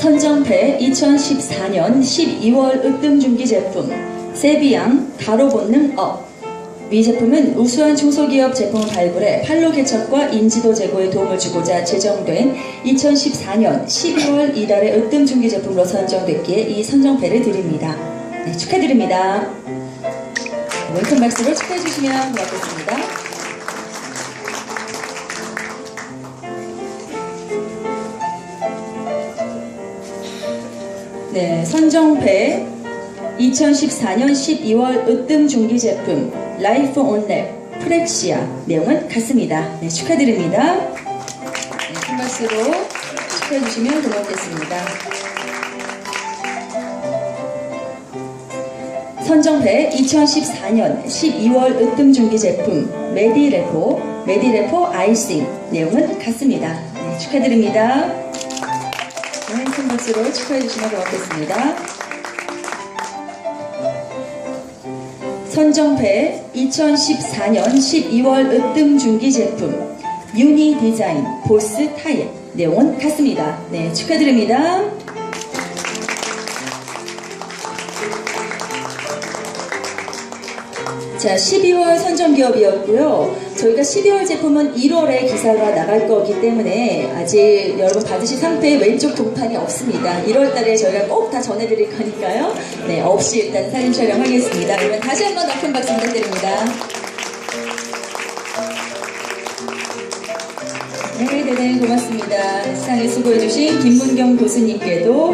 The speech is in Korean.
선정패 2014년 12월 으뜸중기 제품 세비양 가로 본능 업. 이 제품은 우수한 중소기업 제품 발굴에 판로 개척과 인지도 제고에 도움을 주고자 제정된 2014년 12월 이달의 으뜸중기 제품으로 선정됐기에 이 선정패를 드립니다. 네, 축하드립니다. 웰컴 박수로 축하해 주시면 고맙겠습니다. 네, 선정패 2014년 12월 으뜸 중기 제품 라이프 온랩 프렉시아 내용은 같습니다. 네, 축하드립니다. 네, 큰 박수로 축하해 주시면 고맙겠습니다. 선정패 2014년 12월 으뜸 중기 제품 메디레포 메디레포 아이싱 내용은 같습니다. 네, 축하드립니다. 박수로 축하해 주시면 고맙겠습니다. 선정패 2014년 12월 으뜸 중기 제품 유니 디자인 보스 타입 내용은 같습니다. 네, 축하드립니다. 자, 12월 선정 기업이었고요. 저희가 12월 제품은 1월에 기사가 나갈 거기 때문에 아직 여러분 받으실 상태에 왼쪽 동판이 없습니다. 1월 달에 저희가 꼭 다 전해드릴 거니까요. 네, 없이 일단 사진 촬영하겠습니다. 그러면 다시 한번더큰 박수 부탁드립니다. 네, 대단히 고맙습니다. 상에 수고해주신 김문경 교수님께도